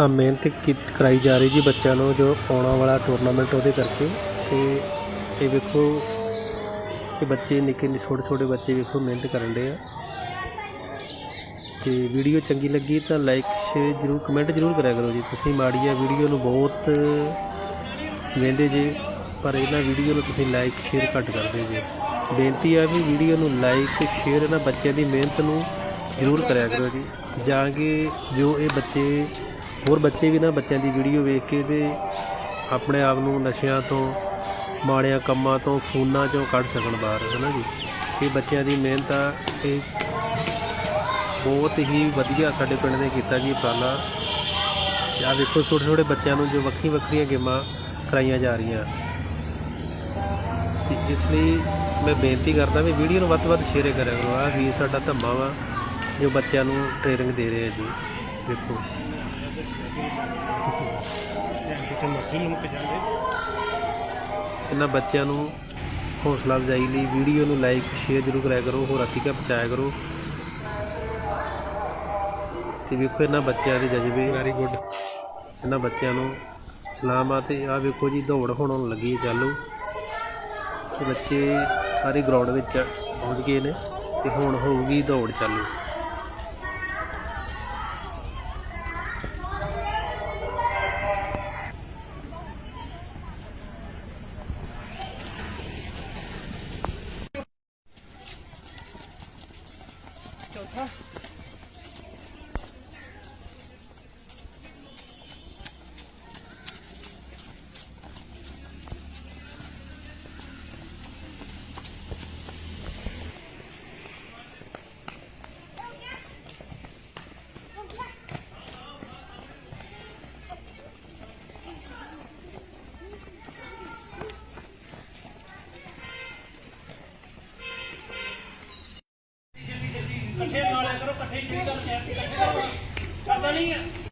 ਮਿਹਨਤ ਕੀ, ਕਰਾਈ ਜਾ ਰਹੀ ਜੀ ਬੱਚਿਆਂ ਨੂੰ ਜੋ ਆਉਣ ਵਾਲਾ ਟੂਰਨਾਮੈਂਟ ਉਹਦੇ ਕਰਕੇ। ਤੇ ਇਹ ਵੇਖੋ ਇਹ ਬੱਚੇ ਨਿੱਕੇ ਨਿੱਕੇ ਛੋਟੇ ਛੋਟੇ ਬੱਚੇ ਵੇਖੋ ਮਿਹਨਤ ਕਰਨ ਦੇ ਆ। ਤੇ ਵੀਡੀਓ ਚੰਗੀ ਲੱਗੀ ਤਾਂ ਲਾਈਕ ਸ਼ੇਅਰ ਜਰੂਰ ਕਮੈਂਟ ਜਰੂਰ ਕਰਿਆ ਕਰੋ ਜੀ। ਤੁਸੀਂ ਮਾੜੀ ਆ ਵੀਡੀਓ ਨੂੰ ਬਹੁਤ ਵੇਂਦੇ ਜੇ, ਪਰ ਇਹਨਾਂ ਵੀਡੀਓ ਨੂੰ ਤੁਸੀਂ ਲਾਈਕ ਸ਼ੇਅਰ ਘੱਟ ਕਰਦੇ ਜੇ। ਬੇਨਤੀ ਆ ਵੀ ਵੀਡੀਓ ਨੂੰ ਲਾਈਕ ਸ਼ੇਅਰ ਇਹਨਾਂ ਬੱਚਿਆਂ ਦੀ ਮਿਹਨਤ ਨੂੰ ਜਰੂਰ ਕਰਿਆ ਕਰੋ ਜੀ। ਜਾਂ ਕਿ ਜੋ ਇਹ ਬੱਚੇ ਹੋਰ ਬੱਚੇ ਵੀ ਨਾ ਬੱਚਿਆਂ ਦੀ ਵੀਡੀਓ ਵੇਖ ਕੇ ਤੇ ਆਪਣੇ ਆਪ ਨੂੰ ਨਸ਼ਿਆਂ ਤੋਂ, ਮਾੜਿਆਂ ਕੰਮਾਂ ਤੋਂ ਫੋਨਾਂ ਚੋਂ ਕੱਢ ਸਕਣ ਬਾਹਰ ਹੈ ਨਾ ਜੀ? ਇਹ ਬੱਚਿਆਂ ਦੀ ਮਿਹਨਤ ਆ, ਇਹ ਬਹੁਤ ਹੀ ਵਧੀਆ ਸਾਡੇ ਪਿੰਡ ਨੇ ਕੀਤਾ ਜੀ ਉਪਰਾਲਾ। ਆ ਵੇਖੋ ਛੋਟੇ ਛੋਟੇ ਬੱਚਿਆਂ ਨੂੰ ਜੋ ਵੱਖਰੀ ਵੱਖਰੀਆਂ ਗੇਮਾਂ ਕਰਾਈਆਂ ਜਾ ਰਹੀਆਂ। ਤੇ ਇਸ ਲਈ ਮੈਂ ਬੇਨਤੀ ਕਰਦਾ ਵੀ ਵੀਡੀਓ ਨੂੰ ਵੱਧ ਤੋਂ ਵੱਧ ਸ਼ੇਅਰ ਕਰਿਆ ਕਰੋ। ਆ ਵੀ ਸਾਡਾ ਧੰਮਾ ਵਾ, ਜੋ ਬੱਚਿਆਂ ਨੂੰ ਟ੍ਰੇਨਿੰਗ ਦੇ ਰਹੇ ਆ ਜੀ। ਦੇਖੋ। ਇਹਨਾਂ ਬੱਚਿਆਂ ਨੂੰ ਹੌਸਲਾ ਅਫਜ਼ਾਈ ਲਈ ਵੀਡੀਓ ਨੂੰ ਲਾਈਕ ਸ਼ੇਅਰ ਜ਼ਰੂਰ ਕਰਿਆ ਕਰੋ ਹੋਰ ਤੱਕ ਪਹੁੰਚਾਇਆ ਕਰੋ। ਤੇ ਵੇਖੋ ਇਹਨਾਂ ਬੱਚਿਆਂ ਦੇ ਜਜ਼ਬੇ। ਵੈਰੀ ਗੁੱਡ ਇਹਨਾਂ ਬੱਚਿਆਂ ਨੂੰ ਸਲਾਮ ਆ ਤੇ ਆ ਵੇਖੋ ਜੀ ਦੌੜ ਹੁਣ ਲੱਗੀ ਹੈ ਚਾਲੂ। ਤੇ ਬੱਚੇ ਸਾਰੇ ਗਰਾਊਂਡ ਵਿੱਚ ਪਹੁੰਚ ਗਏ ਨੇ ਤੇ ਹੁਣ ਹੋਊਗੀ ਦੌੜ ਚਾਲੂ। ਚਲੋ ਓਏ ਚਲੋ ਕਹਿੰਦੇ ਤੂੰ ਨਹੀਂ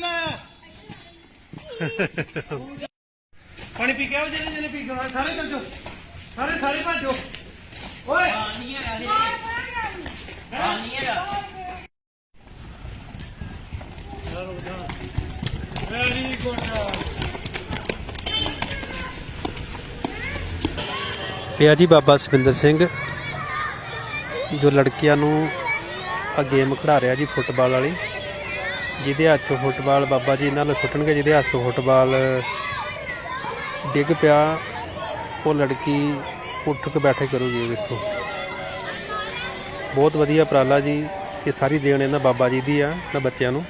ਲਾਇਆ? ਪਾਣੀ ਪੀ ਕੇ ਆਓ ਜਿਹੜੇ ਜਿਹੜੇ ਪੀ ਕੇ ਆਉਣਾ, ਸਾਰੇ ਚੱਲ ਜਾਓ। ਸਾਰੇ ਸਾਰੇ ਭੱਜੋ ਓਏ। ਵੈਰੀ ਗੁੱਡ ਇਹ ਆ ਜੀ ਬਾਬਾ ਸਵਿੰਦਰ ਸਿੰਘ, ਜੋ ਲੜਕੀਆਂ ਨੂੰ ਆ ਗੇਮ ਖਿਡਾ ਰਿਹਾ ਜੀ ਫੁੱਟਬਾਲ ਵਾਲੀ। ਜਿਹਦੇ ਹੱਥ 'ਚੋਂ ਫੁੱਟਬਾਲ ਬਾਬਾ ਜੀ ਇਹਨਾਂ ਨੂੰ ਸੁੱਟਣਗੇ, ਜਿਹਦੇ ਹੱਥ 'ਚੋਂ ਫੁੱਟਬਾਲ ਡਿੱਗ ਪਿਆ, ਉਹ ਲੜਕੀ ਉੱਠ ਕੇ ਬੈਠੇ ਕਰੂਗੀ, ਇਹ ਵੇਖੋ ਬਹੁਤ ਵਧੀਆ ਉਪਰਾਲਾ ਜੀ, ਇਹ ਸਾਰੀ ਦੇਣ ਇਹਨਾਂ ਬਾਬਾ ਜੀ ਦੀ ਆ, ਇਹਨਾਂ ਬੱਚਿਆਂ ਨੂੰ।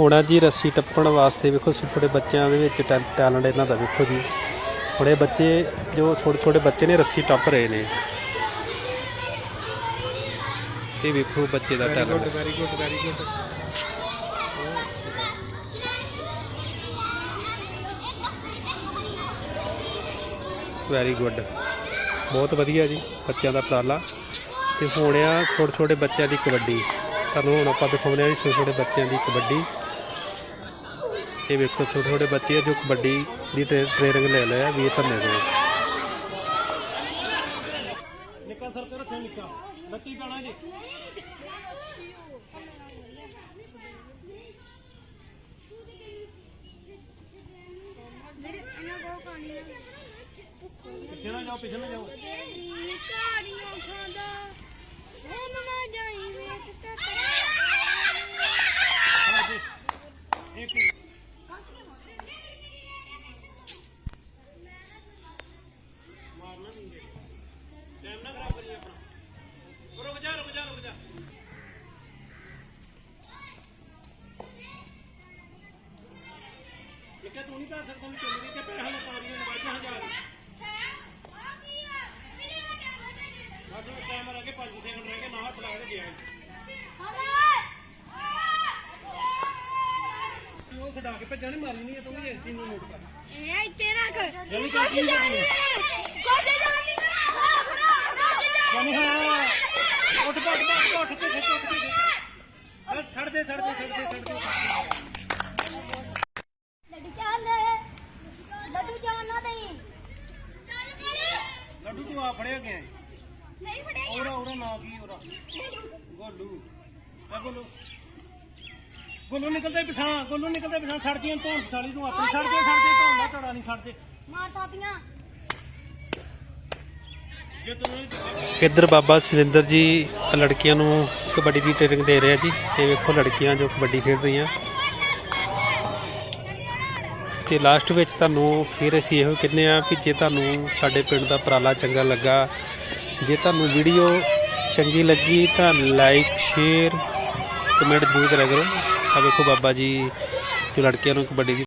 ਹੁਣ ਜੀ ਰੱਸੀ ਟੱਪਣ ਵਾਸਤੇ ਵੇਖੋ ਛੋਟੇ ਬੱਚਿਆਂ ਦੇ ਵਿੱਚ ਟੈਲੈਂਟ ਇਹਨਾਂ ਦਾ ਵੇਖੋ ਜੀ। ਇਹ ਬੱਚੇ ਜੋ ਛੋਟੇ ਛੋਟੇ ਬੱਚੇ ਨੇ ਰੱਸੀ ਟੱਪ ਰਹੇ ਨੇ। ਇਹ ਵੇਖੋ ਬੱਚੇ ਦਾ talent. Very good very good very good ਬਹੁਤ ਵਧੀਆ ਜੀ ਬੱਚਿਆਂ ਦਾ ਉਪਰਾਲਾ। ਤੇ ਹੁਣ ਆ ਛੋਟੇ ਛੋਟੇ ਬੱਚਿਆਂ ਦੀ ਕਬੱਡੀ। ਤੁਹਾਨੂੰ ਹੁਣ ਆਪਾਂ ਦਿਖਾਉਂਦੇ ਆ ਜੀ ਛੋਟੇ ਛੋਟੇ ਬੱਚਿਆਂ ਦੀ ਕਬੱਡੀ। करके वेखो छोटे छोटे बच्चे है जो कबड्डी की ट्रे ट्रेनिंग ले लिया भी धरने को ਲਿਖਿਆ ਤੂੰ ਨਹੀਂ ਪਾ ਸਕਦਾ ਵੀ ਚੱਲ ਰਹੀ ਕਿ ਪੈਸਾ ਲਗਾ ਰਹੀ ਹੈ ਵਾਜਾ ਹਜ਼ਾਰ ਬਸ ਉਹ ਟਾਈਮ ਰਹਿ ਕੇ 5 ਸੈਕਿੰਡ ਰਹਿ ਗਏ ਨਾ ਹੱਥ ਲਾ ਕੇ ਗਿਆ ਉਹ ਖੜਾ ਕੇ ਭੱਜਣ ਨਹੀਂ ਮਾਰਨੀ ਹੈ ਤੂੰ ਵੀ ਇਸ ਚੀਜ਼ ਨੂੰ ਨੋਟ ਕਰ ਇਹ ਇੱਥੇ ਰੱਖ ਜਲਦੀ ਕੁਛ ਕਰ, ਜਲਦੀ ਜਾਣੀ ਕੁਛ ਜਾਣੀ ਜਾਨੀ ਹਾਂ ਉੱਠ ਉੱਠ ਉੱਠ ਉੱਠ ਕੇ ਖਿੱਚ ਉੱਠ ਕੇ ਖਿੱਚ ਛੱਡ ਦੇ ਛੱਡ ਦੇ ਛੱਡ ਦੇ ਛੱਡ ਦੇ ਲੱਡੂ ਜਾਣਾ ਨਹੀਂ ਲੱਡੂ ਤੂੰ ਆ ਫੜਿਆ ਗਿਆ ਨਹੀਂ ਫੜਿਆ ਉਹਦਾ ਉਹਦਾ ਨਾਂ ਕੀ ਉਹਦਾ? ਗੋਲੂ। ਇਹ ਗੋਲੂ। ਗੋਲੂ ਨਿਕਲਦਾ ਪਿਛਾਂ ਗੋਲੂ ਨਿਕਲਦਾ ਪਿਛਾਂ ਛੱਡਦੀਆਂ ਧੌਣ ਸਾਲੀ ਤੂੰ ਆਪਣੀ ਛੱਡ ਦੇ ਛੱਡ ਦੇ ਧੌਣ ਨਾ ਟੜਾ ਨਹੀਂ ਛੱਡ ਦੇ ਮਾਰ ਥਾਪੀਆਂ। ਜੇ ਤੂੰ ਇੱਧਰ ਬਾਬਾ ਸਵਿੰਦਰ ਜੀ ਲੜਕੀਆਂ ਨੂੰ ਕਬੱਡੀ ਦੀ ਟ੍ਰੇਨਿੰਗ ਦੇ ਰਿਹਾ ਜੀ। ਇਹ ਵੇਖੋ ਲੜਕੀਆਂ ਜੋ ਕਬੱਡੀ ਖੇਡ ਰਹੀਆਂ। ਤੇ ਲਾਸਟ ਵਿੱਚ ਤੁਹਾਨੂੰ ਫਿਰ ਅਸੀਂ ਇਹੋ ਕਹਿੰਦੇ ਆ ਕਿ ਜੇ ਤੁਹਾਨੂੰ ਸਾਡੇ ਪਿੰਡ ਦਾ ਉਪਰਾਲਾ ਚੰਗਾ ਲੱਗਾ, ਜੇ ਤੁਹਾਨੂੰ ਵੀਡੀਓ ਚੰਗੀ ਲੱਗੀ ਤਾਂ ਲਾਈਕ ਸ਼ੇਅਰ ਕਮੈਂਟ ਜ਼ਰੂਰ ਕਰਿਆ ਕਰੋ। ਆ ਵੇਖੋ ਬਾਬਾ ਜੀ, ਜੋ ਲੜਕਿਆਂ ਨੂੰ ਕਬੱਡੀ ਦੀ